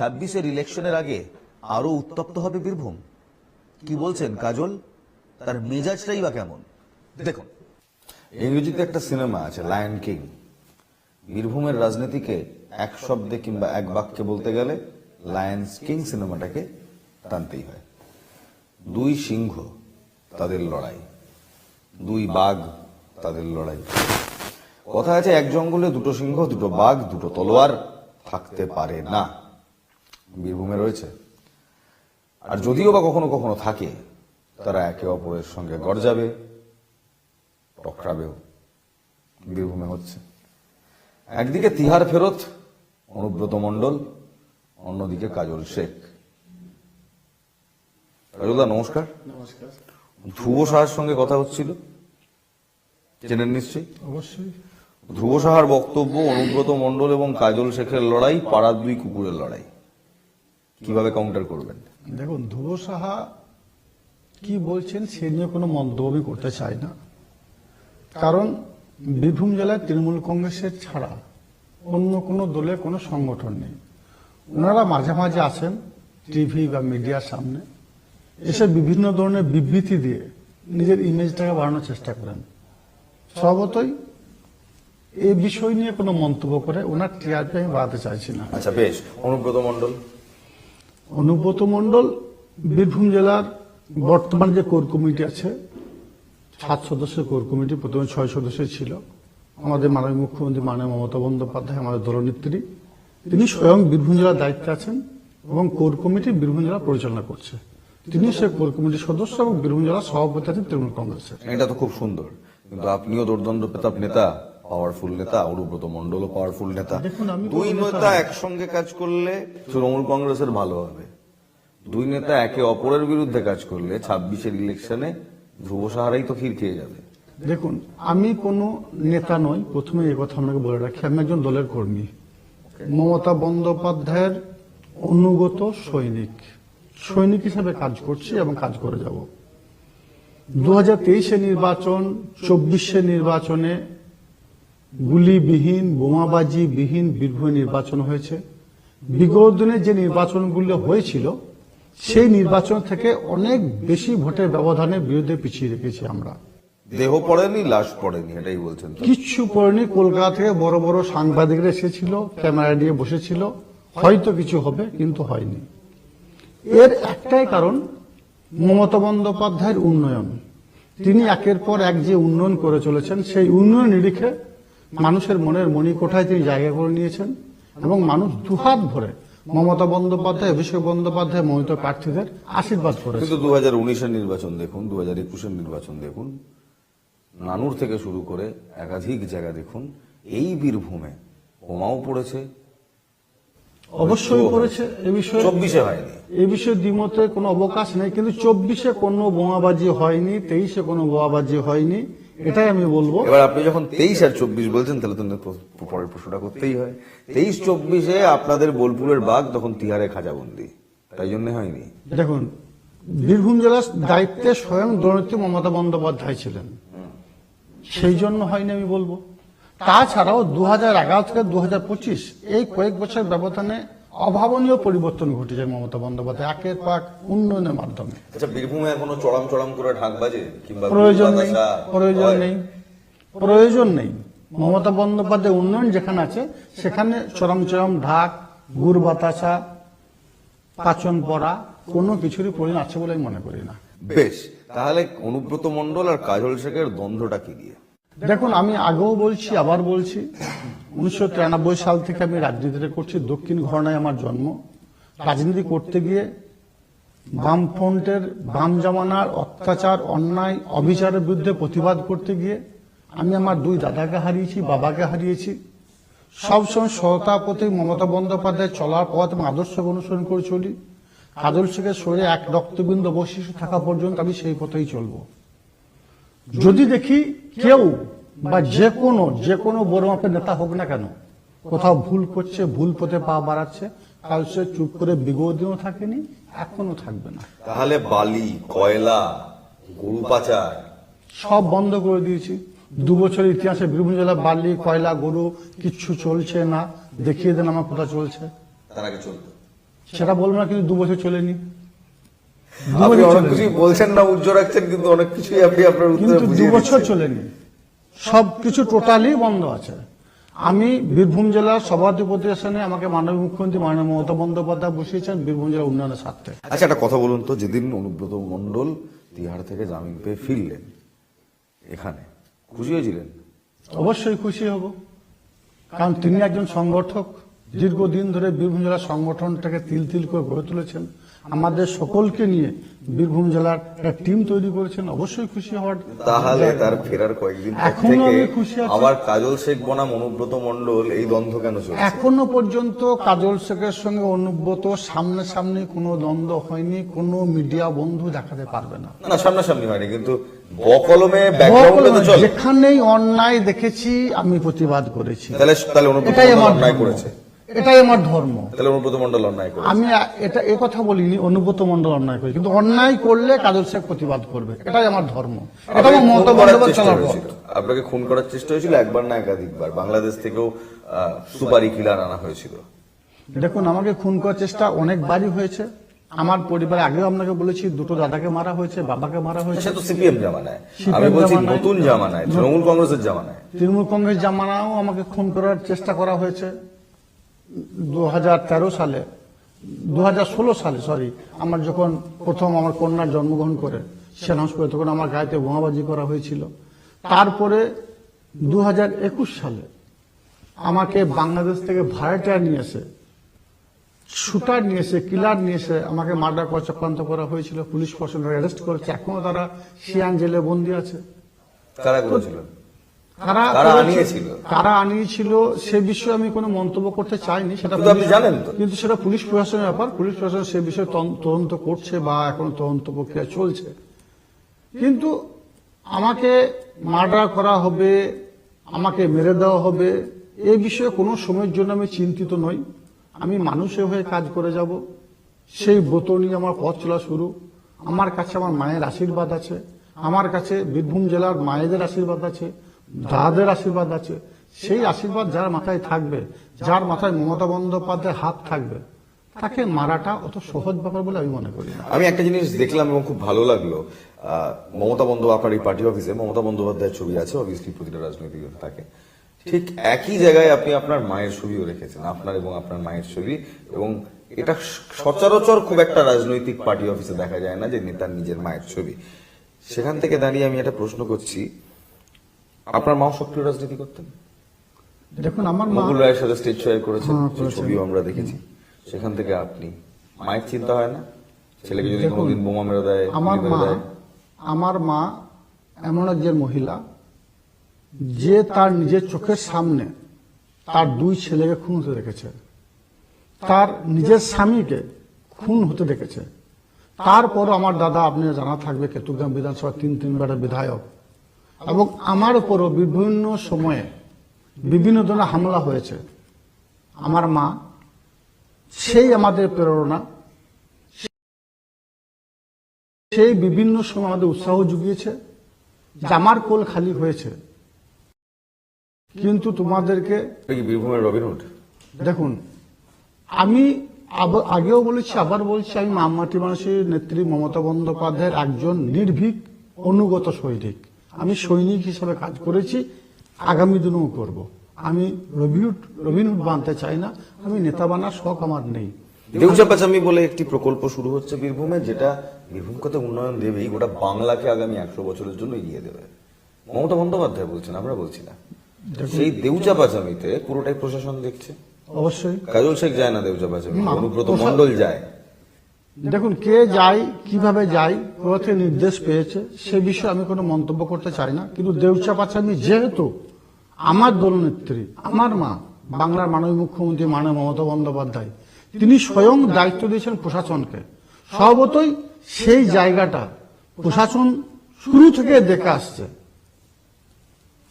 ছাব্বিশের ইলেকশনের আগে আরও উত্তপ্ত হবে বীরভূম। কি বলছেন কাজল? তার মেজাজটাই বা কেমন? দেখুন, ইংরেজিতে একটা সিনেমা আছে লায়ন কিং বীরভূমের রাজনীতিকে এক শব্দে কিংবা এক বাক্যে বলতে গেলে লায়ন্স কিং সিনেমাটাকে টানতেই হয়। দুই সিংহ, তাদের লড়াই। দুই বাঘ, তাদের লড়াই। কথা আছে, এক জঙ্গলে দুটো সিংহ, দুটো বাঘ, দুটো তলোয়ার থাকতে পারে না। বীরভূমে রয়েছে। আর যদিও বা কখনো কখনো থাকে তারা একে অপরের সঙ্গে গড়জাবে টকরাবেও বীরভূমে হচ্ছে। একদিকে তিহার ফেরত অনুব্রত মণ্ডল অন্যদিকে কাজল শেখ। কাজলদা নমস্কার। নমস্কার। ধ্রুব সাহার সঙ্গে কথা হচ্ছিল। চেনেন নিশ্চয়ই? অবশ্যই। ধ্রুব সাহার বক্তব্য অনুব্রত মণ্ডল এবং কাজল শেখের লড়াই পাড়ার দুই কুকুরের লড়াই। কীভাবে কাউন্টার করবেন? দেখুন ধ্রুব সাহা কি বলছেন সে নিয়ে কোনো মন্তব্য আমি করতে চাই না। কারণ বীরভূম জেলায় তৃণমূল কংগ্রেসের ছাড়া অন্য কোনো দলের কোনো সংগঠন নেই। ওনারা মাঝে মাঝে আসেন টিভি বা মিডিয়ার সামনে এসে বিভিন্ন ধরনের বিবৃতি দিয়ে নিজের ইমেজটাকে বাড়ানোর চেষ্টা করেন। স্বভাবতই এই বিষয় নিয়ে কোনো মন্তব্য করে ওনার টিআরপি আমি বাড়াতে চাইছি না। আচ্ছা বেশ। অনুব্রত মণ্ডল। অনুব্রত মণ্ডল, বীরভূম জেলার বর্তমান যে কোর কমিটি আছে, সাত সদস্যের কোর কমিটি, প্রথমে ছয় সদস্য ছিল। আমাদের মাননীয় মুখ্যমন্ত্রী মাননীয় মমতা বন্দ্যোপাধ্যায়, আমাদের দলনেত্রী। তিনি স্বয়ং বীরভূম জেলার দায়িত্বে আছেন এবং কোর কমিটি বীরভূম জেলা পরিচালনা করছে। তিনি সে কোর কমিটির সদস্য এবং বীরভূম জেলার সভাপতি আছেন তৃণমূল কংগ্রেসের। এটা তো খুব সুন্দর। কিন্তু আপনিও দুর্দণ্ড প্রতাপ নেতা। পাওয়ারফুল নেতা অনুব্রত মণ্ডলও পাওয়ারফুল নেতা। দুই নেতা নেতা একসঙ্গে কাজ করলে তৃণমূল কংগ্রেসের ভালো হবে। দুই নেতা একে অপরের বিরুদ্ধে কাজ করলে ছাব্বিশের ইলেকশনে ধ্রুব সাহারাই তো ক্ষীর খেয়ে যাবে। দেখুন আমি কোনো নেতা নই প্রথমে এই কথা আপনাকে বলে রাখি। আমি একজন দলের কর্মী। মমতা বন্দ্যোপাধ্যায়ের অনুগত সৈনিক। সৈনিক হিসেবে কাজ করছি এবং কাজ করে যাব। দু হাজার তেইশে নির্বাচন চব্বিশে নির্বাচনে গুলিবিহীন বোমাবাজি বিহীন বীরভূমে নির্বাচন হয়েছে। বিগত দিনে যে নির্বাচনগুলো হয়েছিল সেই নির্বাচন থেকে অনেক বেশি ভোটের ব্যবধানে বিরুদ্ধে পিছিয়ে রেখেছি আমরা। দেহ পড়েনি লাশ পড়েনি এটাই বলছেন তো। কিচ্ছু পড়েনি কলকাতা থেকে বড় বড় সাংবাদিকরা এসেছিল ক্যামেরা নিয়ে বসেছিল। হয়তো কিছু হবে কিন্তু হয়নি। এর একটাই কারণ মমতা বন্দ্যোপাধ্যায়ের উন্নয়ন। তিনি একের পর এক যে উন্নয়ন করে চলেছেন সেই উন্নয়ন নিরিখে মানুষের মনের মণিকোঠায় তিনি জায়গা করে নিয়েছেন এবং মানুষ দুহাত ভরে মমতা বন্দ্যোপাধ্যায় অভিষেক বন্দ্যোপাধ্যায় মনোনীত প্রার্থীদের আশীর্বাদ করেছে। কিন্তু দু হাজার উনিশের নির্বাচন দেখুন দু হাজার একুশের নির্বাচন দেখুন নানুর থেকে শুরু করে একাধিক জায়গা দেখুন এই বীরভূমে বোমাও পড়েছে। অবশ্যই করেছে এ বিষয়ে চব্বিশে হয়নি। এ বিষয়ে দ্বিমতের কোনো অবকাশ নেই কিন্তু চব্বিশে কোনো বোমাবাজি হয়নি তেইশে কোনো বোমাবাজি হয়নি। এটাই আমি বলব। এবার আপনি যখন তেইশ আর চব্বিশ বলছেন তাহলে তো পরের প্রশ্নটা করতেই হয়। তেইশ চব্বিশে আপনাদের বোলপুরের বাঘ তখন তিহারে খাজাবন্দি। তাই জন্য হয়নি। দেখুন বীরভূম জেলার দায়িত্বে স্বয়ং দলনেত্রী মমতা বন্দ্যোপাধ্যায় ছিলেন। সেই জন্য হয়নি আমি বলব। তাছাড়াও দু হাজার এগারো থেকে দু হাজার পঁচিশ এই কয়েক বছর ব্যবধানে অভাবনীয় পরিবর্তন ঘটেছে মমতা বন্দ্যোপাধ্যায় একের পাক উন্নয়নের মাধ্যমে। আচ্ছা বীরভূমে এখনও চড়াম চড়াম করে ঢাক বাজে? কিংবা প্রয়োজন নেই প্রয়োজন নেই প্রয়োজন নেই। মমতা বন্দ্যোপাধ্যায় উন্নয়ন যেখানে আছে সেখানে চরম চরম ঢাক গুড় বাতাসা পাচন পড়া কোনো কিছুরই প্রয়োজন আছে বলে আমি মনে করি না। বেশ তাহলে অনুব্রত মণ্ডল আর কাজল শেখের দ্বন্দ্বটা কি দিয়ে দেখুন আমি আগেও বলছি আবার বলছি উনিশশো তিরানব্বই সাল থেকে আমি রাজনীতিটা করছি। দক্ষিণ ঘরনায় আমার জন্ম। রাজনীতি করতে গিয়ে বামফ্রন্টের বাম জামানার অত্যাচার, অন্যায়, অবিচারের বিরুদ্ধে প্রতিবাদ করতে গিয়ে আমি আমার দুই দাদাকে হারিয়েছি, বাবাকে হারিয়েছি। সবসময় সততা প্রতি মমতা বন্দ্যোপাধ্যায় চলার পথ এবং আদর্শকে অনুসরণ করে চলি। শেখের শরীরে এক রক্তবিন্দু অবশিষ্ট থাকা পর্যন্ত আমি সেই পথেই চলবো। যদি দেখি কেউ বা যে কোনো যে কোনো বড় মাপের নেতা হোক না কেন কোথাও ভুল করছে ভুল পথে পা বাড়াচ্ছে কাল সে চুপ করে বিগত দিনও থাকেনি এখনও থাকবে না। তাহলে বালি কয়লা গরু পাচার। সব বন্ধ করে দিয়েছি। দু বছরের ইতিহাসে বীরভূম জেলা বালি কয়লা গরু কিচ্ছু চলছে না। দেখিয়ে দেন আমার কোথা চলছে। তার আগে চলতো। সেটা বলব না কিন্তু দু বছর চলেনি। আপনি অনেক চলেনি। কিছুই বলছেন না উজ্জ্বল রাখছেন কিন্তু অনেক কিছুই আপনি আপনার উত্তরে দু বছর। চলেনি। সব কিছু টোটালি বন্ধ আছে। আমি বীরভূম জেলার সভাধিপতি আসনে আমাকে মাননীয় মুখ্যমন্ত্রী মাননীয় মমতা বন্দ্যোপাধ্যায় বসিয়েছেন বীরভূম জেলার উন্নয়নের স্বার্থে। আচ্ছা একটা কথা বলুন তো যেদিন অনুব্রত মণ্ডল তিহার থেকে জামিন পেয়ে ফিরলেন এখানে খুশি হয়েছিলেন? অবশ্যই খুশি হব। কারণ তিনি একজন সংগঠক। দীর্ঘদিন ধরে বীরভূম জেলার সংগঠনটাকে তিল তিল করে গড়ে তুলেছেন। আমাদের সকলকে নিয়ে বীরভূম জেলার একটা টিম তৈরি করেছেন। অবশ্যই খুশি হওয়ার তাহলে তার ফেরার কয়েকদিন এখনও আমি খুশি আছি। আবার কাজল শেখ বনাম অনুব্রত মণ্ডল এই দ্বন্দ্ব কেন চলছে? এখনও পর্যন্ত কাজল শেখের সঙ্গে অনুব্রত সামনে সামনে কোনো দ্বন্দ্ব হয়নি কোনো মিডিয়া বন্ধু দেখাতে পারবে না। না সামনাসামনি হয়নি কিন্তু বকলমে ব্যাকগ্রাউন্ডে তো চলে। যেখানেই অন্যায় দেখেছি আমি প্রতিবাদ করেছি। তাহলে তাহলে অনুব্রত এটাই মণ্ডল অন্যায় ধর্ম। করেছে। এটাই আমার ধর্ম। তাহলে অনুব্রত মণ্ডল অন্যায় করেছে। আমি এটা এ কথা বলিনি অনুব্রত মন্ডল অন্যায় করে কিন্তু অন্যায় করলে কাজল শেখ প্রতিবাদ করবে। এটাই আমার ধর্ম। এটা আমার আপনাকে খুন করার চেষ্টা হয়েছিল। আপনাকে খুন করার চেষ্টা হয়েছিল একবার না একাধিকবার। বাংলাদেশ থেকেও সুপারি কিলার আনা হয়েছিল। দেখুন আমাকে খুন করার চেষ্টা অনেকবারই হয়েছে। আমার পরিবারে আগেও আপনাকে বলেছি দুটো দাদাকে মারা হয়েছে বাবাকে মারা হয়েছে। সে তো সিপিএম জামানায়। আমি বলছি নতুন জামানায় তৃণমূল কংগ্রেসের জামানায়। তৃণমূল কংগ্রেস জামানাও আমাকে খুন করার চেষ্টা করা হয়েছে। দু হাজার তেরো সালে দু হাজার ষোলো সালে সরি আমার যখন প্রথম আমার কন্যার জন্মগ্রহণ করে, সে অ্যানাউন্স করে তখন আমার গাড়িতে বোমাবাজি করা হয়েছিল। তারপরে দু হাজার একুশ সালে আমাকে বাংলাদেশ থেকে ভাড়াটিয়া নিয়ে এসে, শুটার নিয়ে এসে, কিলার নিয়ে এসে আমাকে মার্ডার করা চক্রান্ত করা হয়েছিল। পুলিশ প্রশাসন অ্যারেস্ট করেছে। এখনও তারা সিয়ান জেলে বন্দী আছে। করেছিল? কারা কারা আনিয়েছিল? কারা আনিয়েছিল সে বিষয়ে আমি কোনো মন্তব্য করতে চাইনি সেটা আপনি জানেন তো। কিন্তু সেটা পুলিশ প্রশাসনের ব্যাপার। পুলিশ প্রশাসন সে বিষয়ে তদন্ত- তদন্ত করছে বা এখন তদন্ত প্রক্রিয়া চলছে। কিন্তু আমাকে মার্ডার করা হবে আমাকে মেরে দেওয়া হবে এই বিষয়ে কোনো সময়ের জন্য আমি চিন্তিত নই। আমি মানুষের হয়ে কাজ করে যাব। সেই ব্রত নিয়ে আমার পথ চলা শুরু। আমার কাছে আমার মায়ের আশীর্বাদ আছে। আমার কাছে বীরভূম জেলার মায়েদের আশীর্বাদ আছে। দাদাদের আশীর্বাদ আছে, সেই আশীর্বাদ যার মাথায় থাকবে, যার মাথায় মমতা বন্দ্যোপাধ্যায়ের হাত থাকবে, তাকে মারাটা অত সহজ ব্যাপার বলে আমি মনে করি আমি একটা জিনিস দেখলাম এবং খুব ভালো লাগল। মমতা বন্দ্যোপাধ্যায় আপনার এই পার্টি অফিসে মমতা বন্দ্যোপাধ্যায়ের ছবি আছে অবভিয়াসলি প্রতিটা রাজনৈতিক থাকে। ঠিক একই জায়গায় আপনি আপনার মায়ের ছবিও রেখেছেন, আপনার এবং আপনার মায়ের ছবি, এবং এটা সচরাচর খুব একটা রাজনৈতিক পার্টি অফিসে দেখা যায় না যে নেতার নিজের মায়ের ছবি। সেখান থেকে দাঁড়িয়ে আমি একটা প্রশ্ন করছি আপনার মাও সক্রিয় রাজনীতি করতেন? দেখুন আমার মা মুকুল রায়ের সাথে স্টেজ শেয়ার করেছেন হ্যাঁ, সেই ছবিও আমরা দেখেছি। সেখান থেকে আপনি মায়ের চিন্তা হয় না? ছেলেকে যদি কোনোদিন বোমা মেরে দেয় আমার মা আমার মা এমন একজন মহিলা যে তার নিজের চোখের সামনে তার দুই ছেলেকে খুন হতে দেখেছে। তার নিজের স্বামীকে খুন হতে দেখেছে। তারপর আমার দাদা আপনি জানা থাকবে কেতুগ্রাম বিধানসভা তিন তিন তিনবারের বিধায়ক। এবং আমার উপরও বিভিন্ন সময়ে বিভিন্ন ধরনের হামলা হয়েছে। আমার মা সেই আমাদের প্রেরণা। সেই বিভিন্ন সময় আমাদের উৎসাহ জুগিয়েছে যে আমার কোল খালি হয়েছে। কিন্তু তোমাদেরকে বীরভূমের রবিনহুড? দেখুন আমি আগেও বলেছি আবার বলছি আমি মামাটি মানুষের নেত্রী মমতা বন্দ্যোপাধ্যায়ের একজন নির্ভীক অনুগত সৈনিক। আমি সৈনিক হিসেবে কাজ করেছি আগামী দিনেও করব। আমি রবিহুড রবিনহুড বানতে চাই না আমি নেতা বানার শখ আমার নেই। দেউচা পাচামি বলে একটি প্রকল্প শুরু হচ্ছে বীরভূমে যেটা বীরভূমকে তো উন্নয়ন দেবেই গোটা বাংলাকে আগামী একশো বছরের জন্য এগিয়ে দেবে। মমতা বন্দ্যোপাধ্যায় বলছেন আমরা বলছি না। সেই দেউচা পাচামিতে পুরোটাই প্রশাসন দেখছে। অবশ্যই। কাজল শেখ যায় না দেউচা পাচামি না, অনুব্রত মন্ডল যায়। দেখুন, কে যায়, কীভাবে যায়, কোথা নির্দেশ পেয়েছে, সে বিষয়ে আমি কোনো মন্তব্য করতে চাই না। কিন্তু দেউচা পাচামি যেহেতু আমার দলনেত্রী, আমার মা, বাংলার মাননীয় মুখ্যমন্ত্রী মাননীয় মমতা বন্দ্যোপাধ্যায়, তিনি স্বয়ং দায়িত্ব দিয়েছেন প্রশাসনকে। স্বভাবতই সেই জায়গাটা প্রশাসন শুরু থেকে দেখে আসছে।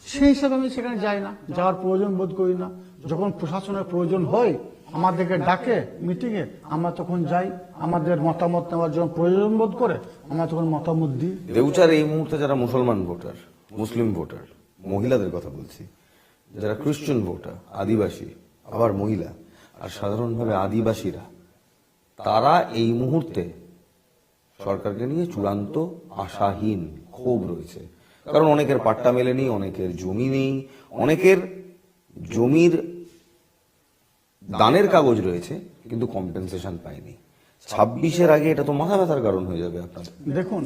সেই হিসাবে আমি সেখানে যাই না, যাওয়ার প্রয়োজন বোধ করি না। যখন প্রশাসনের প্রয়োজন হয় আমাদেরকে ডাকে মিটিংয়ে আমরা তখন যাই, আমাদের মতামত নেওয়ার জন্য প্রয়োজন বোধ করে আমরা তখন মতামত দিই। দেউচার এই মুহূর্তে যারা মুসলমান ভোটার, মুসলিম ভোটার, মহিলাদের কথা বলছি, যারা খ্রিস্টান ভোটার, আদিবাসী, আবার মহিলা, আর সাধারণভাবে আদিবাসীরা, তারা এই মুহূর্তে সরকারকে নিয়ে চূড়ান্ত আশাহীন ক্ষোভ রয়েছে। কারণ অনেকের পাট্টা মেলেনি অনেকের জমি নেই, অনেকের জমির দানের কাগজ রয়েছে, কিন্তু কম্পেনসেশন পায়নি ছাব্বিশের আগে এটা তো মাথা ব্যথার কারণ হয়ে যাবে আপনার। দেখুন,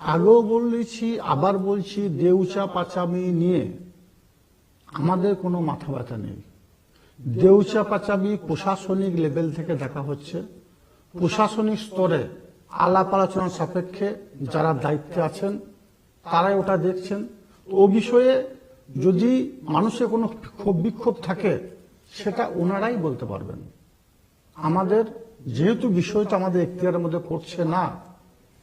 আগেও বলেছি, আবার বলছি, দেউচা পাচামি নিয়ে আমাদের কোনো মাথা ব্যথা নেই। দেউচা পাচামি প্রশাসনিক লেভেল থেকে দেখা হচ্ছে। প্রশাসনিক স্তরে আলাপ আলোচনা সাপেক্ষে যারা দায়িত্বে আছেন, তারাই ওটা দেখছেন। ও বিষয়ে যদি মানুষের কোনো ক্ষোভ বিক্ষোভ থাকে সেটা ওনারাই বলতে পারবেন। আমাদের যেহেতু বিষয়টা আমাদের এখতিয়ারের মধ্যে পড়ছে না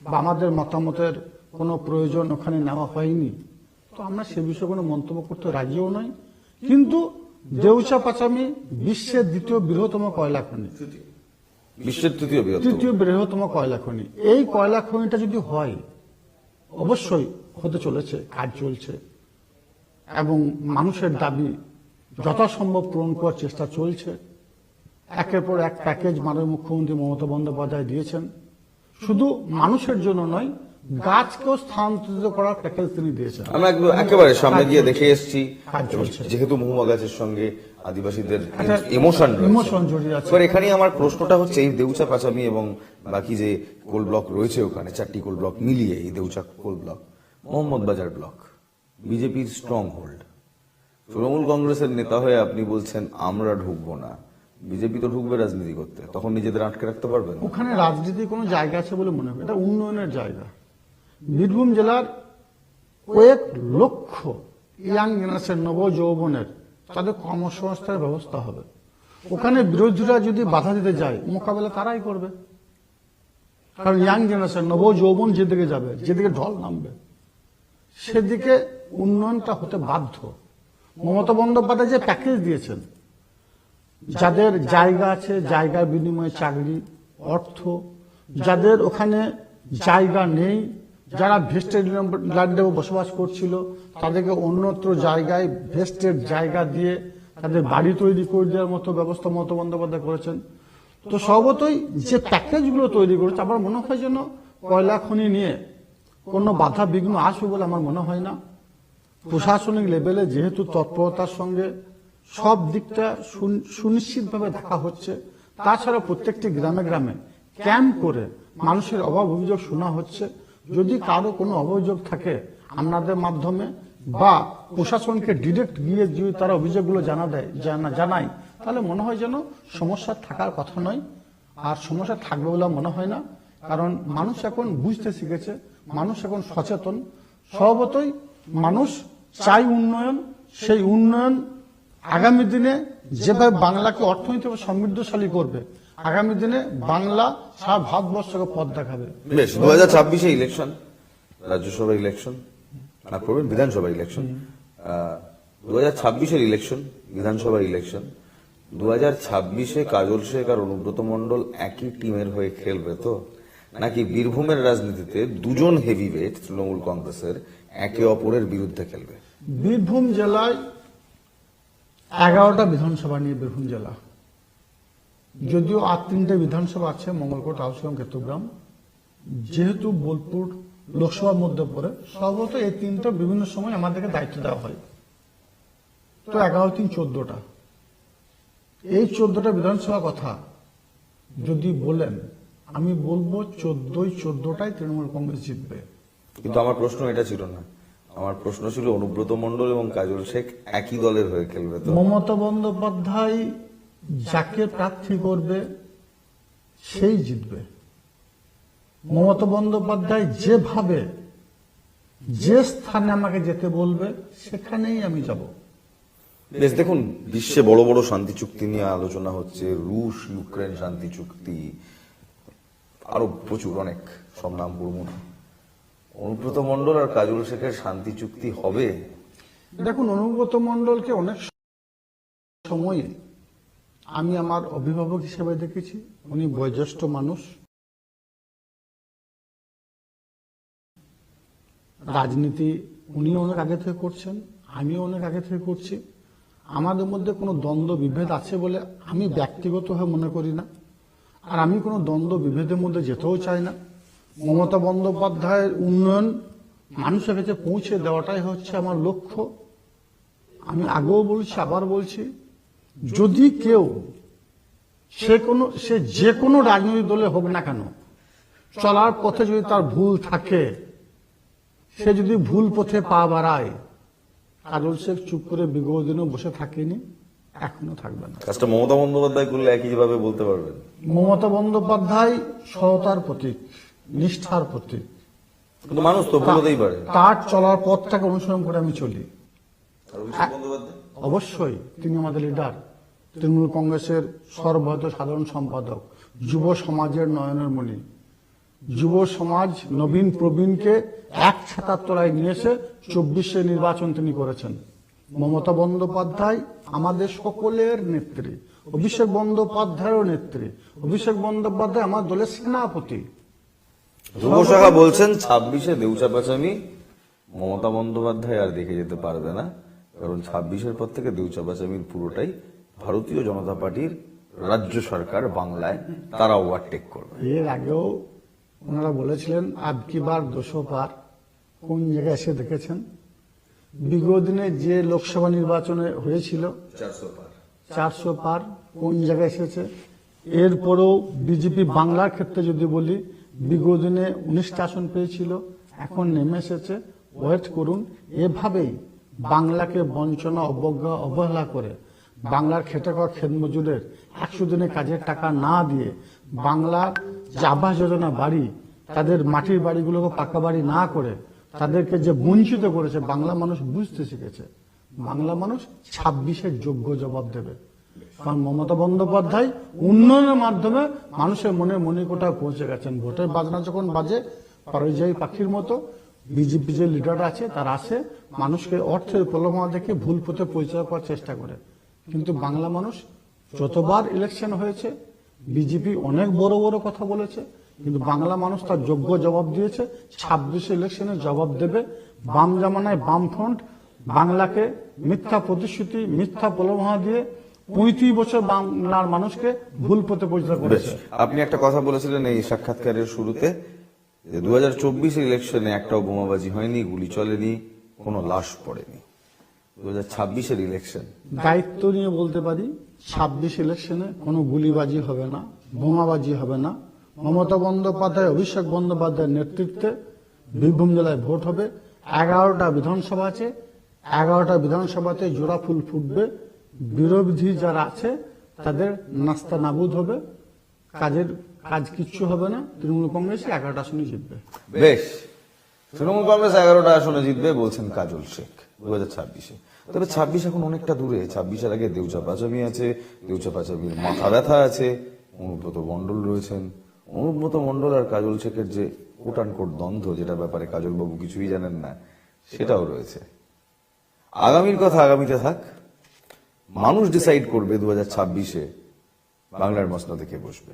বা আমাদের মতামতের কোনো প্রয়োজন ওখানে নেওয়া হয়নি তো আমরা সে বিষয়ে কোনো মন্তব্য করতে রাজিও নই। কিন্তু দেউচা পাচামি বিশ্বের দ্বিতীয় বৃহত্তম কয়লা খনি। বিশ্বের তৃতীয় তৃতীয় বৃহত্তম কয়লা খনি। এই কয়লা খনিটা যদি হয় অবশ্যই হতে চলেছে কাজ চলছে এবং মানুষের দাবি যথাসম্ভব পূরণ করার চেষ্টা চলছে। একের পর এক প্যাকেজ মাননীয় মুখ্যমন্ত্রী মমতা বন্দ্যোপাধ্যায় দিয়েছেন। শুধু মানুষের জন্য নয় গাছকেও স্থানান্তরিত করার প্যাকেজ তিনি দিয়েছেন। আমরা একেবারে সামনে গিয়ে দেখে এসেছি। যেহেতু মহুয়া গাছের সঙ্গে আদিবাসীদের ইমোশন ইমোশন জড়িয়ে আছে। এবার এখানে আমার প্রশ্নটা হচ্ছে এই দেউচা পাচামি এবং বাকি যে কোল ব্লক রয়েছে ওখানে চারটি কোল ব্লক মিলিয়ে এই দেউচা কোল ব্লক মোহাম্মদ বাজার ব্লক বিজেপির স্ট্রং হোল্ড তৃণমূল কংগ্রেসের নেতা হয়ে আপনি বলছেন, আমরা ঢুকবো না। বিজেপি তো ঢুকবে রাজনীতি করতে। তখন নিজেদের আটকে রাখতে পারবেন? ওখানে রাজনীতির কোনো জায়গা আছে বলে মনে হয় এটা উন্নয়নের জায়গা। বীরভূম জেলার কয়েক লক্ষ ইয়াং জেনারেশন নব যৌবনের তাদের কর্মসংস্থানের ব্যবস্থা হবে। ওখানে বিরোধীরা যদি বাধা দিতে যায়, মোকাবেলা তারাই করবে। কারণ ইয়াং জেনারেশন নব যৌবন যেদিকে যাবে, যেদিকে ঢল নামবে, সেদিকে উন্নয়নটা হতে বাধ্য। মমতা বন্দ্যোপাধ্যায় যে প্যাকেজ দিয়েছেন, যাদের জায়গা আছে, জায়গার বিনিময়ে চাকরি, অর্থ, যাদের ওখানে জায়গা নেই, যারা ভেস্টেড ল্যান্ডে বসবাস করছিল, তাদেরকে অন্যত্র জায়গায় ভেস্টেড জায়গা দিয়ে তাদের বাড়ি তৈরি করে দেওয়ার মতো ব্যবস্থা মমতা বন্দ্যোপাধ্যায় করেছেন। তো সর্বতই যে প্যাকেজগুলো তৈরি করেছে, আমার মনে হয় যেন কয়লা খনি নিয়ে কোনো বাধা বিঘ্ন আসবে বলে আমার মনে হয় না। প্রশাসনিক লেভেলে যেহেতু তৎপরতার সঙ্গে সব দিকটা সুন- সুনিশ্চিতভাবে দেখা হচ্ছে, তাছাড়া প্রত্যেকটি গ্রামে গ্রামে ক্যাম্প করে মানুষের অভাব অভিযোগ শোনা হচ্ছে। যদি কারও কোনো অভিযোগ থাকে আপনাদের মাধ্যমে বা প্রশাসনকে ডিরেক্ট গিয়ে যদি তারা অভিযোগগুলো জানা দেয়, জানা, জানায়, তাহলে মনে হয় যেন সমস্যা থাকার কথা নয়। আর সমস্যা থাকবে বলে মনে হয় না। কারণ মানুষ এখন বুঝতে শিখেছে, মানুষ এখন সচেতন। স্বভাবতই মানুষ চাই উন্নয়ন, সেই উন্নয়ন আগামী দিনে যেভাবে বাংলাকে অর্থনৈতিক সমৃদ্ধশালী করবে, আগামী দিনে বাংলা সারা ভারতবর্ষকে পথ দেখাবে। বেশ দু হাজার ছাব্বিশে ইলেকশন রাজ্যসভা ইলেকশন করবেন বিধানসভা ইলেকশন দু হাজার ছাব্বিশের ইলেকশন বিধানসভা ইলেকশন দু হাজার ছাব্বিশে কাজল শেখ আর অনুব্রত মণ্ডল একই টিমের হয়ে খেলবে তো? নাকি বীরভূমের রাজনীতিতে দুজন হেভিওয়েট তৃণমূল কংগ্রেসের একে অপরের বিরুদ্ধে খেলবে। বীরভূম জেলায় এগারোটা বিধানসভা নিয়ে বীরভূম জেলা। যদিও আর তিনটে বিধানসভা আছে, মঙ্গলকোট আলসিয়াম কেতুগ্রাম। যেহেতু বোলপুর লোকসভার মধ্যে পড়ে সর্বত এই তিনটা বিভিন্ন সময় আমাদেরকে দায়িত্ব দেওয়া হয়। তো এগারো তিন চোদ্দটা। এই চোদ্দটা বিধানসভা কথা যদি বলেন, আমি বলব চোদ্দই চোদ্দটাই তৃণমূল কংগ্রেস জিতবে। কিন্তু আমার প্রশ্ন এটা ছিল না। আমার প্রশ্ন ছিল অনুব্রত মন্ডল এবং কাজল শেখ একই দলের হয়ে খেলবে তো? মমতা বন্দ্যোপাধ্যায় যাকে প্রার্থী করবে সেই জিতবে। মমতা বন্দ্যোপাধ্যায় যেভাবে যে স্থানে আমাকে যেতে বলবে সেখানেই আমি যাব। বেশ দেখুন বিশ্বে বড় বড় শান্তি চুক্তি নিয়ে আলোচনা হচ্ছে রুশ ইউক্রেন শান্তি চুক্তি আরও প্রচুর অনেক সব নাম করব না অনুব্রত মণ্ডল আর কাজল শেখের শান্তি চুক্তি হবে? দেখুন, অনুব্রত মণ্ডলকে অনেক সময় আমি আমার অভিভাবক হিসেবে দেখেছি। উনি বয়োজ্যেষ্ঠ মানুষ। রাজনীতি উনিও অনেক আগে থেকে করছেন, আমিও অনেক আগে থেকে করছি। আমাদের মধ্যে কোনো দ্বন্দ্ব বিভেদ আছে বলে আমি ব্যক্তিগতভাবে মনে করি না। আর আমি কোনো দ্বন্দ্ব বিভেদের মধ্যে যেতেও চাই না। মমতা বন্দ্যোপাধ্যায়ের উন্নয়ন মানুষের কাছে পৌঁছে দেওয়াটাই হচ্ছে আমার লক্ষ্য। আমি আগেও বলছি আবার বলছি যদি কেউ সে কোনো সে যে কোনো রাজনৈতিক দলে হোক না কেন চলার পথে যদি তার ভুল থাকে সে যদি ভুল পথে পা বাড়ায় কাজল শেখ চুপ করে বিগত দিনও বসে থাকেনি এখনও থাকবে না। কাজটা মমতা বন্দ্যোপাধ্যায় করলে একইভাবে বলতে পারবেন? মমতা বন্দ্যোপাধ্যায় সততার প্রতীক। নিষ্ঠার প্রতীক কিন্তু মানুষ তো বলতেই পারে। তার চলার পথটাকে অনুসরণ করে আমি চলি। অবশ্যই তিনি আমাদের লিডার তৃণমূল কংগ্রেসের সর্বভারত সাধারণ সম্পাদক যুব সমাজের নয়নের মণি। যুব সমাজ নবীন প্রবীণকে এক ছাতার তলায় নিয়ে এসে চব্বিশে নির্বাচন তিনি করেছেন। মমতা বন্দ্যোপাধ্যায় আমাদের সকলের নেত্রী অভিষেক বন্দ্যোপাধ্যায়েরও নেত্রী। অভিষেক বন্দ্যোপাধ্যায় আমার দলের সেনাপতি। শাখা বলছেন ছাব্বিশে দেউচা পাচামি। মমতা বন্দ্যোপাধ্যায় আর দেখে যেতে পারবে না। কারণ ছাব্বিশের পর থেকে দেউচা পাচামির পুরোটাই ভারতীয় জনতা পার্টির রাজ্য সরকার বাংলায় তারা ওভারটেক করবে। এর আগেও ওনারা বলেছিলেন আবকি বার দুশো পার কোন জায়গায় এসে দেখেছেন? বিগত দিনে যে লোকসভা নির্বাচনে হয়েছিল চারশো পার কোন জায়গায় এসেছে? এরপরেও বিজেপি বাংলার ক্ষেত্রে যদি বলি বিগত দিনে উনিশটা আসন পেয়েছিল, এখন নেমে এসেছে। ওয়েট করুন, এভাবেই বাংলাকে বঞ্চনা, অবজ্ঞা, অবহেলা করে বাংলার খেটে খাওয়া খেত মজুরের একশো দিনে কাজের টাকা না দিয়ে বাংলার যে আবাস যোজনা বাড়ি, তাদের মাটির বাড়িগুলোকে পাকা বাড়ি না করে তাদেরকে যে বঞ্চিত করেছে, বাংলা মানুষ বুঝতে শিখেছে। বাংলা মানুষ ছাব্বিশের যোগ্য জবাব দেবে। কারণ মমতা বন্দ্যোপাধ্যায় উন্নয়নের মাধ্যমে মানুষের মনে মনে মনিকোটায় পৌঁছে গেছেন ভোটের বাজনা যখন বাজে পরিযায়ী পাখির মতো বিজেপি যে লিডার আছে, তারা আসে, মানুষকে অর্থের প্রলোভনা দেখে ভুল পথে পরিচয় করার চেষ্টা করে। কিন্তু বাংলা মানুষ যতবার ইলেকশন হয়েছে বিজেপি অনেক বড় বড় কথা বলেছে, কিন্তু বাংলা মানুষ তার যোগ্য জবাব দিয়েছে, ছাব্বিশে ইলেকশনে জবাব দেবে, বাম জামানায় বামফ্রন্ট, বাংলাকে মিথ্যা প্রতিশ্রুতি, মিথ্যা প্রলোভনা দিয়ে পঁয়ত্রিশ বছর বাংলার মানুষকে ভুল পথে পরিচয় বেশ করেছে। আপনি একটা কথা বলেছিলেন এই সাক্ষাৎকারের শুরুতে দু হাজার ইলেকশনে একটাও বোমাবাজি হয়নি গুলি চলেনি কোনো লাশ পড়েনি। দু হাজার ছাব্বিশের ইলেকশন। দায়িত্ব নিয়ে বলতে পারি ছাব্বিশ ইলেকশনে কোনো গুলিবাজি হবে না বোমাবাজি হবে না। মমতা বন্দ্যোপাধ্যায় অভিষেক বন্দ্যোপাধ্যায়ের নেতৃত্বে বীরভূম জেলায় ভোট হবে। এগারোটা বিধানসভা আছে এগারোটা বিধানসভাতে জোড়া ফুল ফুটবে। বিরোধী যারা আছে, তাদের নাস্তা নাবুদ হবে, কাজের কাজ কিচ্ছু হবে না, তৃণমূল কংগ্রেস এগারোটা আসনে জিতবে। বেশ, তৃণমূল কংগ্রেস এগারোটা আসনে জিতবে বলছেন কাজল শেখ দু হাজার ছাব্বিশে। তবে ছাব্বিশ এখন অনেকটা দূরে, ছাব্বিশের আগে দেউচা পাচামি আছে, দেউচা পাচামির মাথা ব্যথা আছে, অনুব্রত মণ্ডল রয়েছেন। অনুব্রত মণ্ডল আর কাজল শেখের যে কোটান কোট দ্বন্দ্ব যেটা ব্যাপারে কাজল বাবু কিছুই জানেন না, সেটাও রয়েছে। আগামীর কথা আগামীতে থাক। মানুষ ডিসাইড করবে দু হাজার ছাব্বিশে বাংলার মসনদে দেখে বসবে।